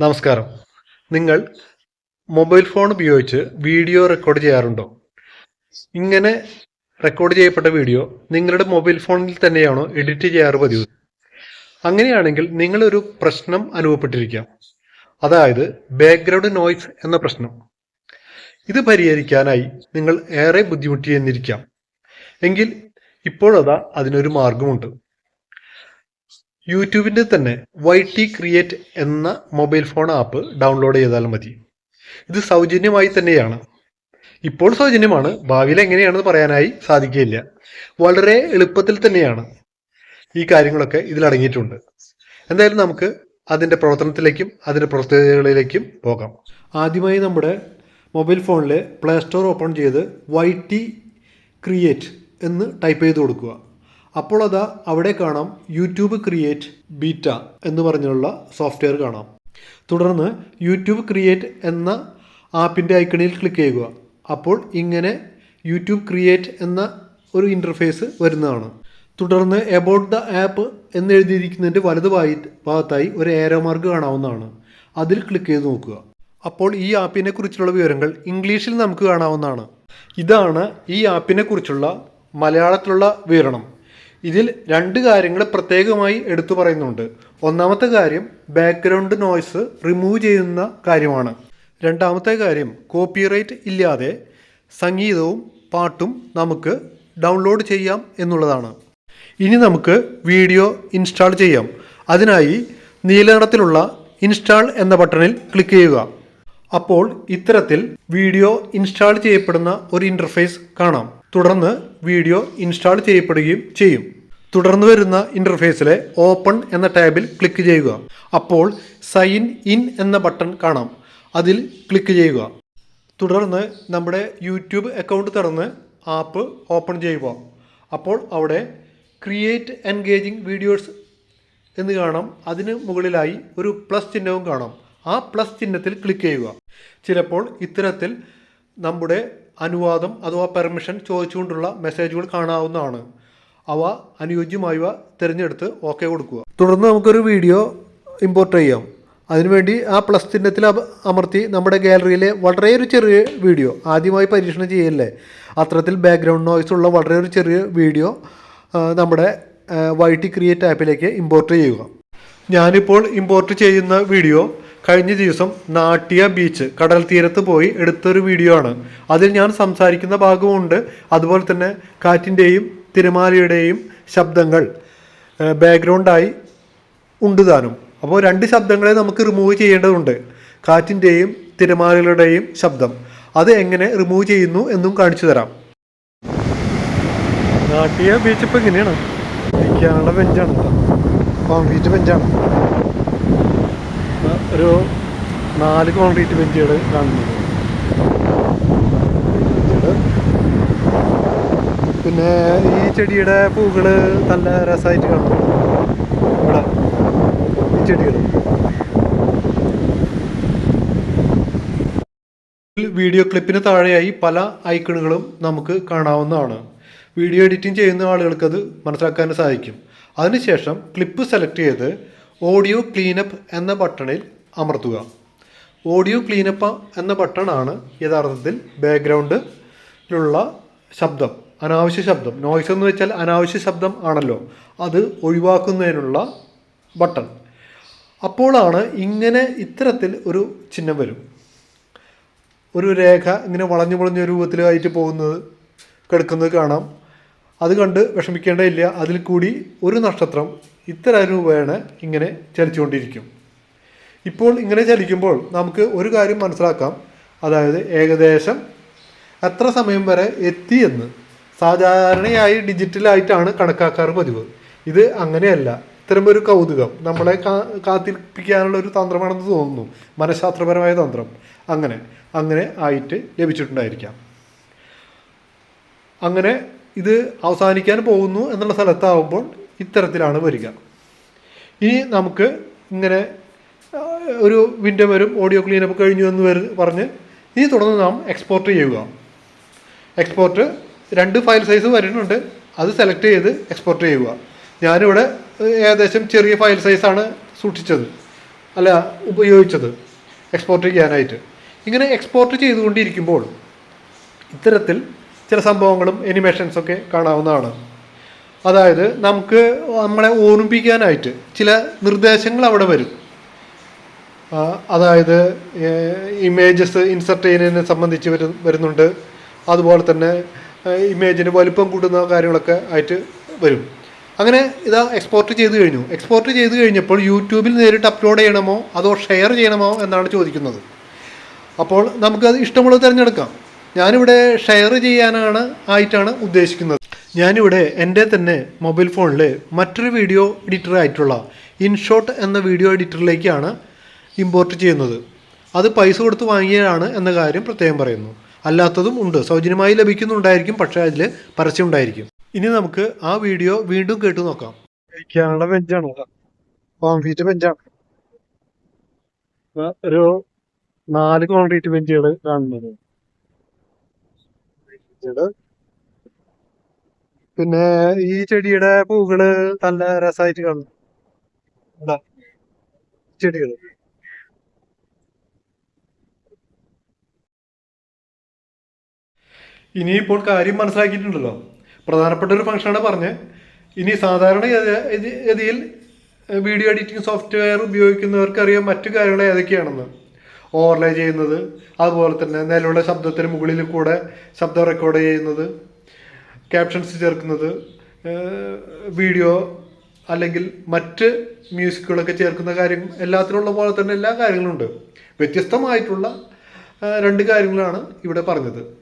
നമസ്കാരം. നിങ്ങൾ mobile phone ഉപയോഗിച്ച് വീഡിയോ റെക്കോർഡ് ചെയ്യാറുണ്ടോ? ഇങ്ങനെ റെക്കോർഡ് ചെയ്യപ്പെട്ട വീഡിയോ നിങ്ങളുടെ മൊബൈൽ ഫോണിൽ തന്നെയാണോ എഡിറ്റ് ചെയ്യാറ് പതിവ്? അങ്ങനെയാണെങ്കിൽ നിങ്ങളൊരു പ്രശ്നം അനുഭവപ്പെട്ടിരിക്കാം. അതായത് ബാക്ക്ഗ്രൗണ്ട് നോയ്സ് എന്ന പ്രശ്നം. ഇത് പരിഹരിക്കാനായി നിങ്ങൾ ഏറെ ബുദ്ധിമുട്ടിയെന്നിരിക്കാം. എങ്കിൽ ഇപ്പോഴതാ അതിനൊരു മാർഗമുണ്ട്. യൂട്യൂബിന്റെ തന്നെ വൈ ടി ക്രിയേറ്റ് എന്ന മൊബൈൽ ഫോൺ ആപ്പ് ഡൗൺലോഡ് ചെയ്താൽ മതി. ഇത് സൗജന്യമായി തന്നെയാണ്. ഇപ്പോൾ സൗജന്യമാണ്. ഭാവിയിൽ എങ്ങനെയാണെന്ന് പറയാനായി സാധിക്കുകയില്ല. വളരെ എളുപ്പത്തിൽ തന്നെയാണ് ഈ കാര്യങ്ങളൊക്കെ ഇതിലടങ്ങിയിട്ടുണ്ട് എന്തായാലും നമുക്ക് അതിന്റെ പ്രവർത്തനത്തിലേക്കും അതിന്റെ പ്രത്യേകതകളിലേക്കും പോകാം. ആദ്യമായി നമ്മുടെ മൊബൈൽ ഫോണിൽ പ്ലേ സ്റ്റോർ ഓപ്പൺ ചെയ്ത് വൈ ടി ക്രിയേറ്റ് എന്ന് ടൈപ്പ് ചെയ്ത് കൊടുക്കുക. അപ്പോൾ അത് അവിടെ കാണാം യൂട്യൂബ് ക്രിയേറ്റ് ബീറ്റ എന്ന് പറഞ്ഞുള്ള സോഫ്റ്റ്വെയർ കാണാം. തുടർന്ന് യൂട്യൂബ് ക്രിയേറ്റ് എന്ന ആപ്പിന്റെ ഐക്കണിൽ ക്ലിക്ക് ചെയ്യുക. അപ്പോൾ ഇങ്ങനെ യൂട്യൂബ് ക്രിയേറ്റ് എന്ന ഒരു ഇന്റർഫേസ് വരുന്നതാണ്. തുടർന്ന് എബൌട്ട് ദ ആപ്പ് എന്നെഴുതിയിരിക്കുന്നതിന്റെ വലതു ഭാഗത്തായി ഒരു ഏരോ മാർക്ക് കാണാവുന്നതാണ്. അതിൽ ക്ലിക്ക് ചെയ്ത് നോക്കുക. അപ്പോൾ ഈ ആപ്പിനെ കുറിച്ചുള്ള വിവരങ്ങൾ ഇംഗ്ലീഷിൽ നമുക്ക് കാണാവുന്നതാണ്. ഇതാണ് ഈ ആപ്പിനെ കുറിച്ചുള്ള മലയാളത്തിലുള്ള വിവരണം. ഇതിൽ രണ്ട് കാര്യങ്ങൾ പ്രത്യേകമായി എടുത്തു പറയുന്നുണ്ട്. ഒന്നാമത്തെ കാര്യം ബാക്ക്ഗ്രൗണ്ട് നോയ്സ് റിമൂവ് ചെയ്യുന്ന കാര്യമാണ്. രണ്ടാമത്തെ കാര്യം കോപ്പിറൈറ്റ് ഇല്ലാതെ സംഗീതവും പാട്ടും നമുക്ക് ഡൗൺലോഡ് ചെയ്യാം എന്നുള്ളതാണ്. ഇനി നമുക്ക് വീഡിയോ ഇൻസ്റ്റാൾ ചെയ്യാം. അതിനായി നീലനിറത്തിലുള്ള ഇൻസ്റ്റാൾ എന്ന ബട്ടണിൽ ക്ലിക്ക് ചെയ്യുക. അപ്പോൾ ഇത്തരത്തിൽ വീഡിയോ ഇൻസ്റ്റാൾ ചെയ്യപ്പെടുന്ന ഒരു ഇന്റർഫേസ് കാണാം. തുടർന്ന് വീഡിയോ ഇൻസ്റ്റാൾ ചെയ്യപ്പെടുകയും ചെയ്യും. തുടർന്ന് വരുന്ന ഇന്റർഫേസിലെ ഓപ്പൺ എന്ന ടാബിൽ ക്ലിക്ക് ചെയ്യുക. അപ്പോൾ സൈൻ ഇൻ എന്ന ബട്ടൺ കാണാം. അതിൽ ക്ലിക്ക് ചെയ്യുക. തുടർന്ന് നമ്മുടെ യൂട്യൂബ് അക്കൗണ്ട് തുറന്ന് ആപ്പ് ഓപ്പൺ ചെയ്യുക. അപ്പോൾ അവിടെ ക്രിയേറ്റ് എൻഗേജിങ് വീഡിയോസ് എന്ന് കാണാം. അതിന് മുകളിലായി ഒരു പ്ലസ് ചിഹ്നവും കാണാം. ആ പ്ലസ് ചിഹ്നത്തിൽ ക്ലിക്ക് ചെയ്യുക. ചിലപ്പോൾ ഇത്തരത്തിൽ നമ്മുടെ അനുവാദം അഥവാ പെർമിഷൻ ചോദിച്ചുകൊണ്ടുള്ള മെസ്സേജുകൾ കാണാവുന്നതാണ്. അവ അനുയോജ്യമായവ തിരഞ്ഞെടുത്ത് ഓക്കെ കൊടുക്കുക. തുടർന്ന് നമുക്കൊരു വീഡിയോ ഇമ്പോർട്ട് ചെയ്യാം. അതിനുവേണ്ടി ആ പ്ലസ് ചിഹ്നത്തിൽ അമർത്തി നമ്മുടെ ഗാലറിയിലെ വളരെ ഒരു ചെറിയ വീഡിയോ ആദ്യമായി പരീക്ഷണം ചെയ്യല്ലേ? അത്തരത്തിൽ ബാക്ക്ഗ്രൗണ്ട് നോയ്സ് ഉള്ള വളരെ ഒരു ചെറിയ വീഡിയോ നമ്മുടെ വൈ ടി ക്രിയേറ്റ് ആപ്പിലേക്ക് ഇമ്പോർട്ട് ചെയ്യുക. ഞാനിപ്പോൾ ഇമ്പോർട്ട് ചെയ്യുന്ന വീഡിയോ കഴിഞ്ഞ ദിവസം നാട്ടിയ ബീച്ച് കടൽ തീരത്ത് പോയി എടുത്തൊരു വീഡിയോ ആണ്. അതിൽ ഞാൻ സംസാരിക്കുന്ന ഭാഗമുണ്ട്. അതുപോലെ തന്നെ കാറ്റിന്റെയും തിരമാലയുടെയും ശബ്ദങ്ങൾ ബാക്ക്ഗ്രൗണ്ടായി ഉണ്ട് താനും. അപ്പോൾ രണ്ട് ശബ്ദങ്ങളെ നമുക്ക് റിമൂവ് ചെയ്യേണ്ടതുണ്ട്. കാറ്റിന്റെയും തിരമാലകളുടെയും ശബ്ദം. അത് എങ്ങനെ റിമൂവ് ചെയ്യുന്നു എന്നും കാണിച്ചു തരാം. നാട്ടിയ ബീച്ച് ഇപ്പോൾ എങ്ങനെയാണ് ഇരിക്കാനുള്ള ബെഞ്ചാണ് കോൺക്രീറ്റ് ബെഞ്ചാണ് ഒരു നാല് കോൺക്രീറ്റ് ബെഞ്ചുകൾ കാണുന്നത്. പിന്നെ ഈ ചെടിയുടെ പൂക്കൾ നല്ല രസമായിട്ട് കാണുന്നു ഇവിടെ. ഈ ചെടികൾ വീഡിയോ ക്ലിപ്പിന് താഴെയായി പല ഐക്കണുകളും നമുക്ക് കാണാവുന്നതാണ്. വീഡിയോ എഡിറ്റിംഗ് ചെയ്യുന്ന ആളുകൾക്ക് അത് മനസ്സിലാക്കാൻ സാധിക്കും അതിനുശേഷം ക്ലിപ്പ് സെലക്ട് ചെയ്ത് ഓഡിയോ ക്ലീനപ്പ് എന്ന ബട്ടണിൽ അമർത്തുക. ഓഡിയോ ക്ലീനപ്പ് എന്ന ബട്ടണാണ് യഥാർത്ഥത്തിൽ ബാക്ക്ഗ്രൗണ്ടിലുള്ള ശബ്ദം അനാവശ്യ ശബ്ദം. നോയ്സ് എന്ന് വെച്ചാൽ അനാവശ്യ ശബ്ദം ആണല്ലോ. അത് ഒഴിവാക്കുന്നതിനുള്ള ബട്ടൺ അപ്പോഴാണ് ഇങ്ങനെ ഇത്തരത്തിൽ ഒരു ചിഹ്നം വരും. ഒരു രേഖ ഇങ്ങനെ വളഞ്ഞു വളഞ്ഞ രൂപത്തിലായിട്ട് പോകുന്നത് കിടക്കുന്നത് കാണാം. അത് കണ്ട് വിഷമിക്കേണ്ടതില്ല. അതിൽ കൂടി ഒരു നക്ഷത്രം ഇത്ര രൂപയാണ് ഇങ്ങനെ ചലിച്ചുകൊണ്ടിരിക്കും. ഇപ്പോൾ ഇങ്ങനെ ചലിക്കുമ്പോൾ നമുക്ക് ഒരു കാര്യം മനസ്സിലാക്കാം. അതായത് ഏകദേശം എത്ര സമയം വരെ എത്തി എന്ന്. സാധാരണയായി ഡിജിറ്റലായിട്ടാണ് കണക്കാക്കാറ് പതിവ്. ഇത് അങ്ങനെയല്ല. ഇത്തരം ഒരു കൗതുകം നമ്മളെ കാ കാത്തിരിപ്പിക്കാനുള്ള ഒരു തന്ത്രമാണെന്ന് തോന്നുന്നു. മനഃശാസ്ത്രപരമായ തന്ത്രം. അങ്ങനെ അങ്ങനെ ആയിട്ട് ലഭിച്ചിട്ടുണ്ടായിരിക്കാം. അങ്ങനെ ഇത് അവസാനിക്കാൻ പോകുന്നു എന്നുള്ള സ്ഥലത്താവുമ്പോൾ ഇത്തരത്തിലാണ് വരിക. ഇനി നമുക്ക് ഇങ്ങനെ ഒരു വിൻഡോ വരും ഓഡിയോ ക്ലീനപ്പ് കഴിഞ്ഞു എന്ന് വരും പറഞ്ഞ് ഇനി തുടർന്ന് നാം എക്സ്പോർട്ട് ചെയ്യുക. എക്സ്പോർട്ട് രണ്ട് ഫയൽ സൈസ് വരുന്നുണ്ട്. അത് സെലക്ട് ചെയ്ത് എക്സ്പോർട്ട് ചെയ്യുക. ഞാനിവിടെ ഏകദേശം ചെറിയ ഫയൽ സൈസാണ് സൂക്ഷിച്ചത്. അല്ല ഉപയോഗിച്ചത്. എക്സ്പോർട്ട് ചെയ്യാനായിട്ട്. ഇങ്ങനെ എക്സ്പോർട്ട് ചെയ്തുകൊണ്ടിരിക്കുമ്പോൾ ഇത്തരത്തിൽ ചില സംഭവങ്ങളും എനിമേഷൻസൊക്കെ കാണാവുന്നതാണ്. അതായത് നമുക്ക് നമ്മളെ ഓർമ്മിപ്പിക്കാനായിട്ട് ചില നിർദ്ദേശങ്ങൾ അവിടെ വരും. അതായത് ഇമേജസ് ഇൻസർട്ട് ചെയ്യുന്നതിനെ സംബന്ധിച്ച് വരു വരുന്നുണ്ട്. അതുപോലെ തന്നെ ഇമേജിന് വലുപ്പം കൂട്ടുന്ന കാര്യങ്ങളൊക്കെ ആയിട്ട് വരും. അങ്ങനെ ഇതാ എക്സ്പോർട്ട് ചെയ്ത് കഴിഞ്ഞു. എക്സ്പോർട്ട് ചെയ്ത് കഴിഞ്ഞപ്പോൾ യൂട്യൂബിൽ നേരിട്ട് അപ്ലോഡ് ചെയ്യണമോ അതോ ഷെയർ ചെയ്യണമോ എന്നാണ് ചോദിക്കുന്നത്. അപ്പോൾ നമുക്കത് ഇഷ്ടമുള്ളത് തിരഞ്ഞെടുക്കാം. ഞാനിവിടെ ഷെയർ ചെയ്യാനാണ് ആയിട്ടാണ് ഉദ്ദേശിക്കുന്നത്. ഞാനിവിടെ എന്റെ തന്നെ മൊബൈൽ ഫോണിൽ മറ്റൊരു വീഡിയോ എഡിറ്റർ ആയിട്ടുള്ള ഇൻഷോട്ട് എന്ന വീഡിയോ എഡിറ്ററിലേക്കാണ് ഇമ്പോർട്ട് ചെയ്യുന്നത്. അത് പൈസ കൊടുത്ത് വാങ്ങിയതാണ് എന്ന കാര്യം പ്രത്യേകം പറയുന്നു. അല്ലാത്തതും ഉണ്ട്. സൗജന്യമായി ലഭിക്കുന്നുണ്ടായിരിക്കും പക്ഷേ അതിൽ പരസ്യം ഉണ്ടായിരിക്കും. ഇനി നമുക്ക് ആ വീഡിയോ വീണ്ടും കേട്ടു നോക്കാം. ഇരിക്കാനുള്ള ബെഞ്ചാണ്. കോൺക്രീറ്റ് ബെഞ്ചാണ്. ഒരു നാല് കോൺക്രീറ്റ് ബെഞ്ചുകൾ കാണുന്നത്. പിന്നെ ഈ ചെടിയുടെ പൂകൾ നല്ല രസമായിട്ട് കാണുന്നു ചെടികൾ. ഇനിയിപ്പോൾ കാര്യം മനസ്സിലാക്കിയിട്ടുണ്ടല്ലോ. പ്രധാനപ്പെട്ട ഒരു ഫംഗ്ഷനാണ് പറഞ്ഞ്. ഇനി സാധാരണ ഗതി- ഗതി- ഗതിയിൽ വീഡിയോ എഡിറ്റിംഗ് സോഫ്റ്റ്വെയർ ഉപയോഗിക്കുന്നവർക്കറിയാം മറ്റു കാര്യങ്ങൾ ഏതൊക്കെയാണെന്ന്. ഓവർലേ ചെയ്യുന്നത് അതുപോലെ തന്നെ നിലവിലെ ശബ്ദത്തിന് മുകളിൽ കൂടെ ശബ്ദം റെക്കോർഡ് ചെയ്യുന്നത് ക്യാപ്ഷൻസ് ചേർക്കുന്നത് വീഡിയോ അല്ലെങ്കിൽ മറ്റ് മ്യൂസിക്കുകളൊക്കെ ചേർക്കുന്ന കാര്യം എല്ലാത്തിനുള്ള പോലെ തന്നെ എല്ലാ കാര്യങ്ങളും ഉണ്ട്. വ്യത്യസ്തമായിട്ടുള്ള രണ്ട് കാര്യങ്ങളാണ് ഇവിടെ പറഞ്ഞത്.